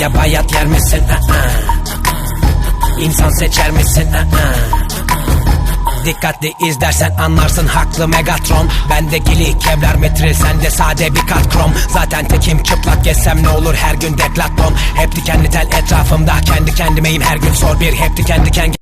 Ya bayat yer misin? İnsan seçer misin? Dikkatli izlersen anlarsın haklı Megatron. Bende gili kevlar metril sende sade bir kat krom. Zaten tekim çıplak gezsem ne olur her gün deklaton Hep dikenli tel etrafımda kendi kendimeyim her gün. Sor bir hep diken diken